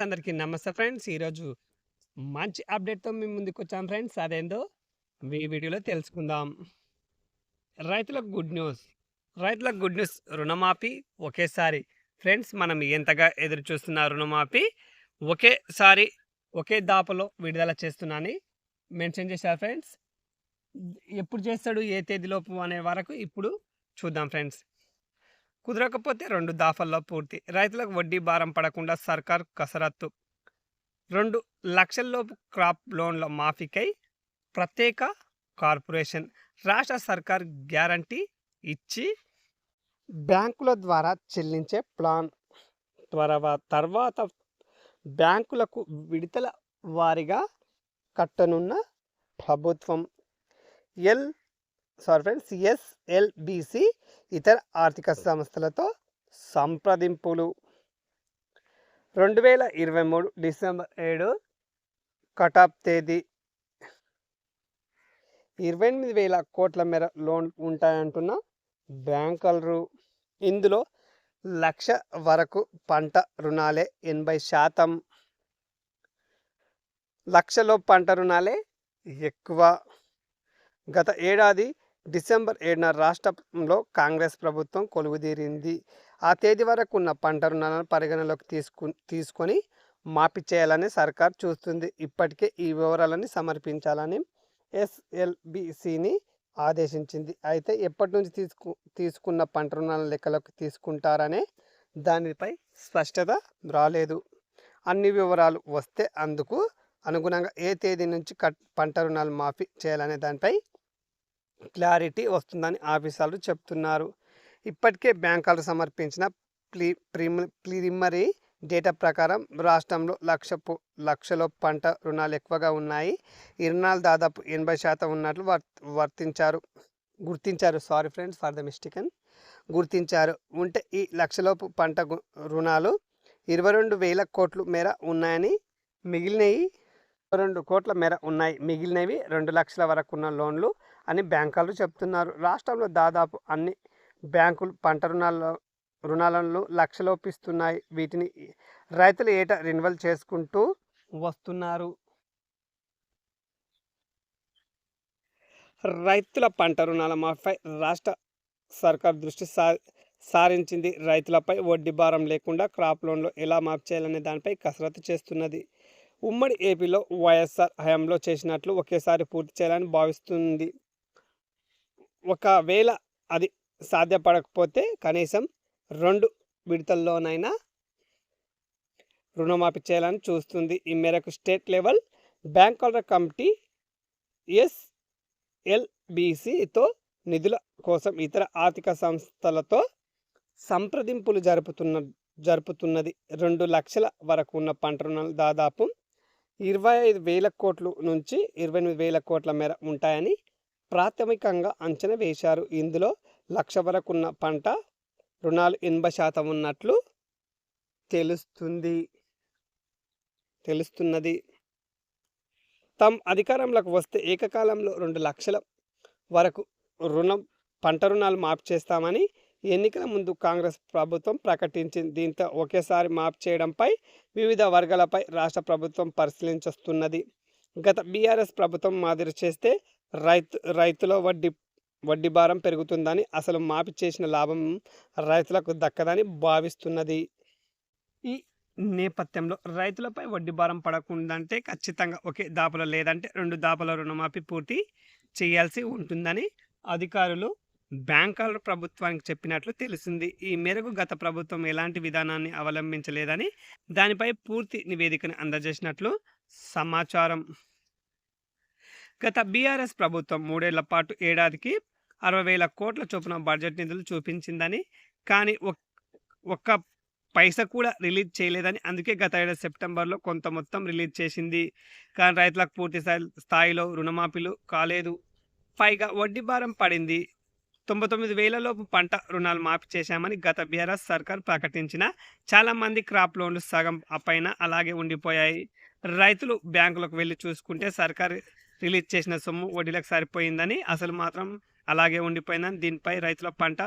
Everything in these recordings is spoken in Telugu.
అందరికీ నమస్తే ఫ్రెండ్స్. ఈరోజు మంచి అప్డేట్‌తో మీ ముందుకొచ్చాం ఫ్రెండ్స్. అదేందో మీ వీడియోలో తెలుసుకుందాం. రైతులకు గుడ్ న్యూస్. రైతులకు గుడ్ న్యూస్ రుణమాఫీ ఒకేసారి. ఫ్రెండ్స్ మనం ఎంతగా ఎదురు చూస్తున్న రుణమాఫీ ఒకేసారి ఒకే దాపలో విడుదల చేస్తున్నాని మెన్షన్ చేశారు ఫ్రెండ్స్. ఎప్పుడు చేస్తాడు? ఏ తేదీలోపు అనే వరకు ఇప్పుడు చూద్దాం ఫ్రెండ్స్. కుదరకపోతే రెండు దాఫల్లో పూర్తి. రైతులకు వడ్డీ భారం పడకుండా సర్కార్ కసరత్తు. రెండు లక్షల్లోపు క్రాప్ లోన్ల మాఫీకై ప్రత్యేక కార్పొరేషన్. రాష్ట్ర సర్కార్ గ్యారంటీ ఇచ్చి బ్యాంకుల ద్వారా చెల్లించే ప్లాన్. త్వరవ తర్వాత బ్యాంకులకు విడతల వారీగా కట్టనున్న ప్రభుత్వం. ఎల్ సారీ ఫ్రెండ్స్ ఎస్ఎల్బీసీ ఇతర ఆర్థిక సంస్థలతో సంప్రదింపులు. 2023 డిసెంబర్ 7 కటాఫ్ తేదీ. 28,000 కోట్ల మేర లోన్ ఉంటాయంటున్న బ్యాంకర్లు. ఇందులో లక్ష వరకు పంట రుణాలే 80% లక్షలోపు పంట రుణాలే ఎక్కువ. గత ఏడాది డిసెంబర్ ఏడున రాష్ట్రంలో కాంగ్రెస్ ప్రభుత్వం కొలువుదీరింది. ఆ తేదీ వరకు ఉన్న పంట రుణాలను పరిగణనలోకి తీసుకు తీసుకొని మాఫీ చేయాలని సర్కార్ చూస్తుంది. ఇప్పటికే ఈ వివరాలని సమర్పించాలని ఎస్ఎల్బీసీని ఆదేశించింది. అయితే ఎప్పటి నుంచి తీసుకు తీసుకున్న పంట రుణాలను లెక్కలోకి తీసుకుంటారనే దానిపై స్పష్టత రాలేదు. అన్ని వివరాలు వస్తే అందుకు అనుగుణంగా ఏ తేదీ నుంచి కట్ పంట రుణాలు మాఫీ చేయాలనే దానిపై క్లారిటీ వస్తుందని ఆఫీసర్లు చెప్తున్నారు ఇప్పటికే బ్యాంకులు సమర్పించిన ప్లి ప్రిమి డేటా ప్రకారం రాష్ట్రంలో లక్ష లక్షలో పంట రుణాలు ఎక్కువగా ఉన్నాయి. ఈ రుణాలు దాదాపు 80% ఉన్నట్లు వర్ వర్తించారు గుర్తించారు. సారీ ఫ్రెండ్స్ ఫర్ ద మిస్టికన్ గుర్తించారు. ఉంటే ఈ లక్షలోపు పంట రుణాలు ఇరవై రెండు వేల కోట్ల మేర ఉన్నాయని మిగిలినవి ఇరవై రెండు కోట్ల మేర ఉన్నాయి. మిగిలినవి రెండు లక్షల వరకున్న లోన్లు అని బ్యాంకర్లు చెప్తున్నారు రాష్ట్రంలో దాదాపు అన్ని బ్యాంకులు పంట రుణాల రుణాలను లక్షలోపిస్తున్నాయి వీటిని రైతులు ఏటా రెన్యువల్ చేసుకుంటూ వస్తున్నారు. రైతుల పంట రుణాల మాఫీపై రాష్ట్ర సర్కార్ దృష్టి సా సారించింది. రైతులపై వడ్డీ భారం లేకుండా క్రాప్ లోన్లు ఎలా మాఫ్ చేయాలనే దానిపై కసరత్తు చేస్తున్నది. ఉమ్మడి ఏపీలో వైఎస్ఆర్ హయాంలో చేసినట్లు ఒకేసారి పూర్తి చేయాలని భావిస్తుంది. ఒకవేళ అది సాధ్యపడకపోతే కనీసం రెండు విడతల్లోనైనా రుణమాఫీ చేయాలని చూస్తుంది. ఈ మేరకు స్టేట్ లెవెల్ బ్యాంకర్ల కమిటీ ఎస్ఎల్బిసితో నిధుల కోసం ఇతర ఆర్థిక సంస్థలతో సంప్రదింపులు జరుపుతున్న జరుపుతున్నది. రెండు లక్షల వరకు ఉన్న పంట రుణాలు దాదాపు 25,000 కోట్లు నుంచి 28,000 కోట్ల మేర ఉంటాయని ప్రాథమికంగా అంచనా వేశారు. ఇందులో లక్ష వరకున్న పంట రుణాలు 80% ఉన్నట్లు తెలుస్తుంది తెలుస్తున్నది. తమ అధికారంలోకి వస్తే ఏకకాలంలో రెండు లక్షల వరకు రుణం పంట రుణాలు మాఫ్ చేస్తామని ఎన్నికల ముందు కాంగ్రెస్ ప్రభుత్వం ప్రకటించింది. దీంతో ఒకేసారి మాఫ్ చేయడంపై వివిధ వర్గాలపై రాష్ట్ర ప్రభుత్వం పరిశీలించస్తున్నది. గత బీఆర్ఎస్ ప్రభుత్వం మాదిరి చేస్తే రైతు రైతుల వడ్డీ వడ్డీ భారం పెరుగుతుందని, అసలు మాఫీ చేసిన లాభం రైతులకు దక్కదని భావిస్తున్నది. ఈ నేపథ్యంలో రైతులపై వడ్డీ భారం పడకుండంటే ఖచ్చితంగా ఒకే దాపలో లేదంటే రెండు దాపల రుణమాఫీ పూర్తి చేయాల్సి ఉంటుందని అధికారులు బ్యాంకర్లు ప్రభుత్వానికి చెప్పినట్లు తెలిసింది. ఈ మేరకు గత ప్రభుత్వం ఎలాంటి విధానాన్ని అవలంబించలేదని, దానిపై పూర్తి నివేదికను అందజేసినట్లు సమాచారం. గత బీఆర్ఎస్ ప్రభుత్వం మూడేళ్ళ పాటు ఏడాదికి అరవై వేల కోట్ల చొప్పున బడ్జెట్ నిధులు చూపించిందని, కానీ ఒక్క పైసా కూడా రిలీజ్ చేయలేదని, అందుకే గత ఏడాది సెప్టెంబర్‌లో కొంత మొత్తం రిలీజ్ చేసింది. కానీ రైతులకు పూర్తి స్థాయిలో రుణమాఫీలు కాలేదు. పైగా వడ్డీ భారం పడింది. తొంభై తొమ్మిది వేలలోపు పంట రుణాలు మాఫీ చేశామని గత బీఆర్ఎస్ సర్కార్ ప్రకటించిన చాలామంది క్రాప్ లోన్లు సగం పైన అలాగే ఉండిపోయాయి. రైతులు బ్యాంకులకు వెళ్ళి చూసుకుంటే సర్కారు రిలీజ్ చేసిన సొమ్ము వడ్డీలకు సరిపోయిందని, అసలు మాత్రం అలాగే ఉండిపోయిందని, దీనిపై రైతుల పంట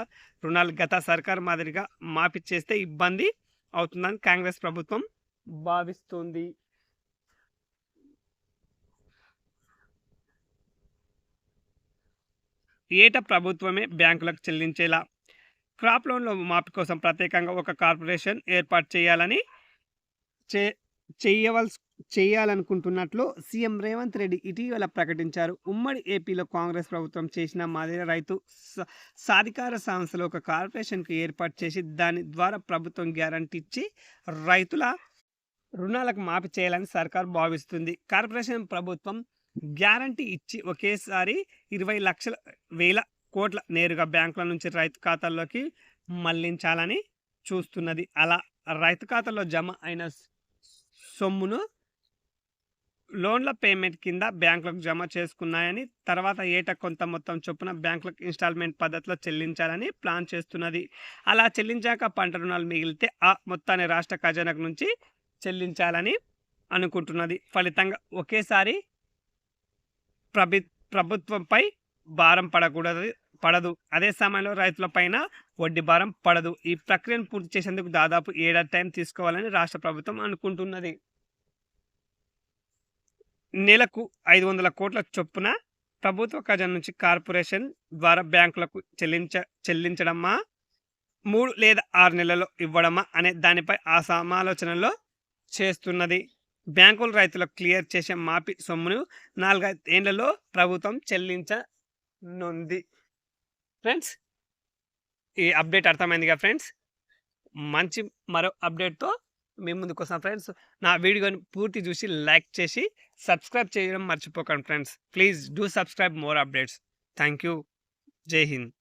రుణాలు గత సర్కార్ మాదిరిగా మాఫీ చేస్తే ఇబ్బంది అవుతుందని కాంగ్రెస్ ప్రభుత్వం భావిస్తుంది. ఏటా ప్రభుత్వమే బ్యాంకులకు చెల్లించేలా క్రాప్ లోన్ల మాఫీ కోసం ప్రత్యేకంగా ఒక కార్పొరేషన్ ఏర్పాటు చేయాలని చే చేయవలసి చేయాలనుకుంటున్నట్లు సీఎం రేవంత్ రెడ్డి ఇటీవల ప్రకటించారు. ఉమ్మడి ఏపీలో కాంగ్రెస్ ప్రభుత్వం చేసిన మాదిరి రైతు సాధికార సంస్థలు ఒక కార్పొరేషన్కు ఏర్పాటు చేసి దాని ద్వారా ప్రభుత్వం గ్యారంటీ ఇచ్చి రైతుల రుణాలకు మాఫీ చేయాలని సర్కార్ భావిస్తుంది. కార్పొరేషన్ ప్రభుత్వం గ్యారంటీ ఇచ్చి ఒకేసారి ఇరవై లక్షల వేల కోట్ల నేరుగా బ్యాంకుల నుంచి రైతు ఖాతాల్లోకి మళ్ళించాలని చూస్తున్నది. అలా రైతు ఖాతాలో జమ అయిన సొమ్మును లోన్ల పేమెంట్ కింద బ్యాంకులకు జమ చేసుకున్నాయని తర్వాత ఏటా కొంత మొత్తం చొప్పున బ్యాంకులకు ఇన్స్టాల్మెంట్ పద్ధతిలో చెల్లించాలని ప్లాన్ చేస్తున్నది. అలా చెల్లించాక పంట రుణాలు మిగిలితే ఆ మొత్తాన్ని రాష్ట్ర ఖజానాకు నుంచి చెల్లించాలని అనుకుంటున్నది. ఫలితంగా ఒకేసారి ప్రభి ప్రభుత్వంపై భారం పడకూడదు పడదు. అదే సమయంలో రైతులపైన వడ్డీ భారం పడదు. ఈ ప్రక్రియను పూర్తి చేసేందుకు దాదాపు ఏడాది టైం తీసుకోవాలని రాష్ట్ర ప్రభుత్వం అనుకుంటున్నది. నెలకు ఐదు వందల కోట్ల చొప్పున ప్రభుత్వ ఖజానా నుంచి కార్పొరేషన్ ద్వారా బ్యాంకులకు చెల్లించ చెల్లించడమా? మూడు లేదా ఆరు నెలల్లో ఇవ్వడమా? అనే దానిపై ఆ సమాలోచనలో చేస్తున్నది. బ్యాంకులు రైతులకు క్లియర్ చేసే మాఫీ సొమ్మును నాలుగైదు ఏళ్ళలో ప్రభుత్వం చెల్లించనుంది. ఫ్రెండ్స్ ఈ అప్డేట్ అర్థమైందిగా ఫ్రెండ్స్? మంచి మరో అప్డేట్తో మీ ముందుకు వస్తాం ఫ్రెండ్స్. నా వీడియోని పూర్తి చూసి లైక్ చేసి సబ్స్క్రైబ్ చేయడం మర్చిపోకండి friends. Please do subscribe more updates. Thank you Jai Hind.